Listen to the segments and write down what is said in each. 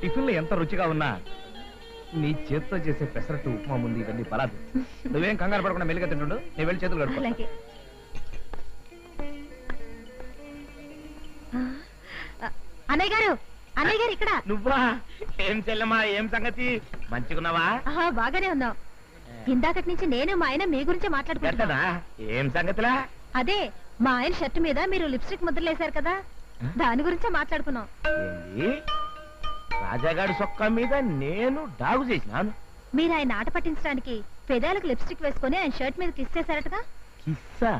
టిఫిన్లు ఎంత రుచిగా ఉన్నా నీ చేతితో చేసే పెసరట్టు ఉప్మా ముందు ఇవన్నీ పరాదు నువ్వేం కంగారు పడకుండా మెల్లిగా తింటుండు. నేను వెళ్ళి చేతులు ఆ, అన్నయ్య గారు అన్నయ్య గారు ఇక్కడ. నువ్వా? ఏం చెల్లెమా ఏం సంగతి? మంచిగున్నావా? బాగానే ఉన్నాం. ఇందాకటి నుంచి నేను మా ఆయన మీ గురించే మాట్లాడుకుంటున్నా. ఏం సంగతిలా? అదే మా ఆయన షర్ట్ మీద మీరు లిప్స్టిక్ ముద్రలు వేశారు కదా దాని గురించే మాట్లాడుకున్నాం. రాజాగాడి సొక్క మీద నేను డాగు చేసినాను. మీరు ఆయన ఆట పట్టించడానికి పెదాలకు లిప్స్టిక్ వేసుకొని ఆయన షర్ట్ మీద కిస్ చేశారటగా? కిస్సా?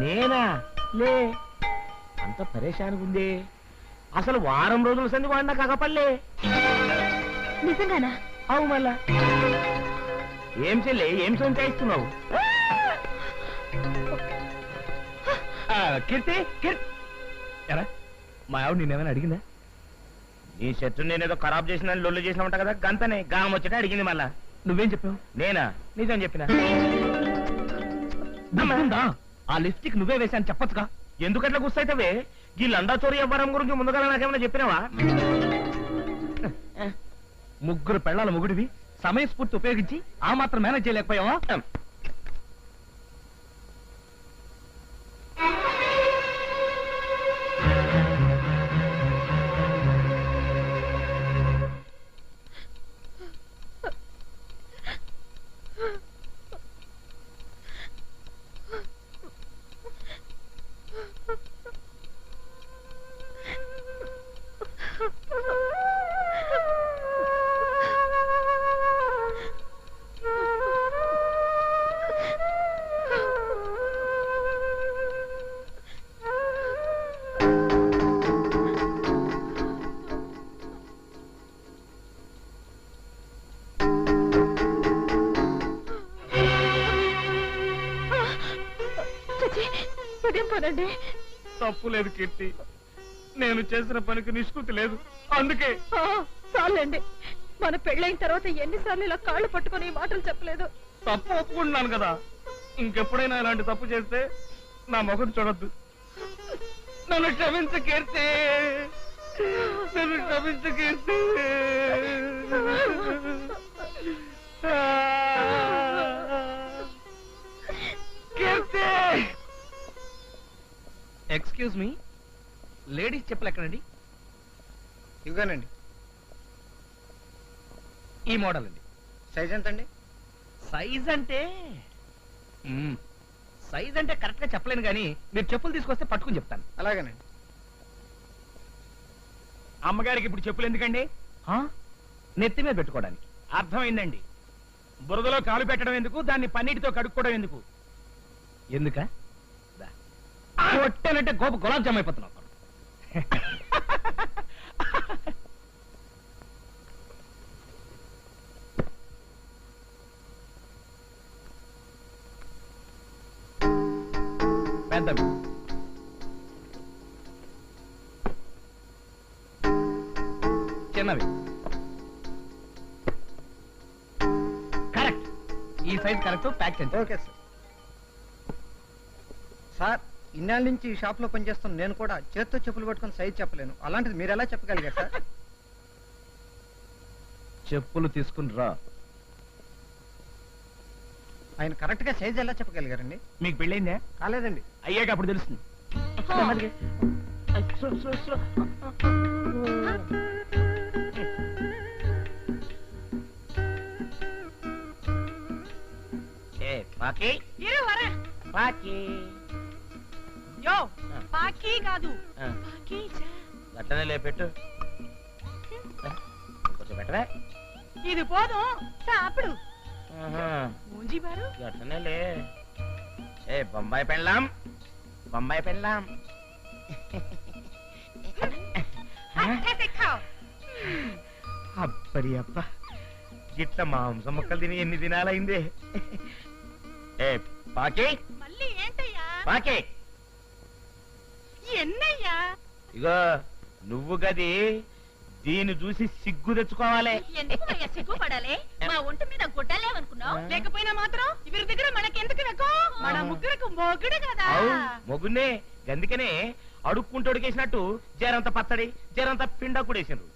నేనా? లే అంత పరేషానికి ఉంది. అసలు వారం రోజుల సంది వాడినా కాకపల్లే నిజంగానా? అవు మళ్ళా. ఏం చెల్లి ఏం సొంచాయిస్తున్నావు? కీర్తి కీర్తి. ఎరా మా ఆవిడ నేనేమైనా అడిగిందా? నీ షర్టు నేనేదో ఖరాబ్ చేసిన లొల్లు చేసిన ఉంటా కదా గంతనే. గాం వచ్చేట అడిగింది మళ్ళా. నువ్వేం చెప్పావు? నేనా? నిజం చెప్పిన? ఆ లిప్స్టిక్ నువ్వే వేశాను చెప్పొచ్చుగా. ఎందుకట్లా గుస్తైతవే ఈ లండా చోరీ వ్యవహారం గురించి ముందుగా నాకేమైనా చెప్పినావా? ముగ్గురు పెళ్ళాల ముగుడివి సమయస్ఫూర్తి ఉపయోగించి ఆ మాత్రం మేనేజ్ చేయలేకపోయావా? ఉదయం తప్పు లేదు కీర్తి. నేను చేసిన పనికి నిష్కృతి లేదు. అందుకే చాలండి. మన పెళ్ళైన తర్వాత ఎన్నిసార్లు ఇలా కాళ్ళు పట్టుకొని మాటలు చెప్పలేదు. తప్పు ఒప్పుకుంటున్నాను కదా. ఇంకెప్పుడైనా ఇలాంటి తప్పు చేస్తే నా ముఖం చూడొద్దు. నన్ను క్షమించు కీర్తి. నన్ను క్షమించు కీర్తి. ఎక్స్క్యూజ్ మీ లేడీస్ చెప్పులు ఎక్కడండి? ఇవ్వగానండి ఈ మోడల్ అండి సైజ్ ఎంత అండి సైజ్ అంటే? మ్మ్. సైజ్ అంటే కరెక్ట్గా చెప్పలేను కానీ మీరు చెప్పులు తీసుకొస్తే పట్టుకుని చెప్తాను. అలాగేనండి. అమ్మగారికి ఇప్పుడు చెప్పులు ఎందుకండి? నెత్తి మీద పెట్టుకోవడానికి. అర్థమైందండి. బురదలో కాలు పెట్టడం ఎందుకు? దాన్ని పన్నీటితో కడుక్కోవడం ఎందుకు? ఎందుక? కొట్టానంటే గోప గులాబ్ జామ్ అయిపోతున్నావు. పెద్దవి చిన్నవి. కరెక్ట్. ఈ సైజ్ కరెక్ట్ ప్యాక్ చేయండి. Okay sir. సార్ ఇన్నాళ్ళ నుంచి ఈ షాప్లో పనిచేస్తున్న నేను కూడా చేత్తో చెప్పులు పట్టుకొని సైజ్ చెప్పలేను. అలాంటిది మీరు ఎలా చెప్పగలిగారు సార్? చెప్పులు తీసుకుని రా. ఆయన కరెక్ట్గా సైజ్ ఎలా చెప్పగలిగారండి? మీకు పెళ్ళైందా? కాలేదండి. అయ్యాక అప్పుడు తెలుస్తుంది. ఏ, పాకి? ఇరు వరా. పాకి. యో. పాకీ కాదు. ఆ, పాకీజా. గట్టనే లేపెట్టు. కొంచెం ఇది పోదుం సాపుడు ఆహా, మూంజీ బారు. గట్టనే లే. ఏ బొంబాయి పెళ్ళాం బొంబాయి పెళ్ళాం అట్టే. అబ్బరి అబ్బ. గిట్ట మాంసం ముక్కలు తిని ఎన్ని దినాలైందే. ఏ పాకి. మళ్ళీ ఏంటయ్యా? పాకి. ఎన్నయ్యా? ఇగో నువ్వు గది దీన్ని చూసి సిగ్గు తెచ్చుకోవాలి. ఎందుకు సిగ్గుపడాలి మా ఒంటి మీద గుడ్డలేమనుకున్నావు లేకపోయినా మాత్రం వీరి దగ్గర మనకెందుకు వెకో మన ముగ్గురకు మొగుడు కదా. అవు మొగున్నే అందుకనే అడుక్కుంటూ అడిగేసినట్టు జరంత పచ్చడి జరంత పిండ కూడేసిండ్రు.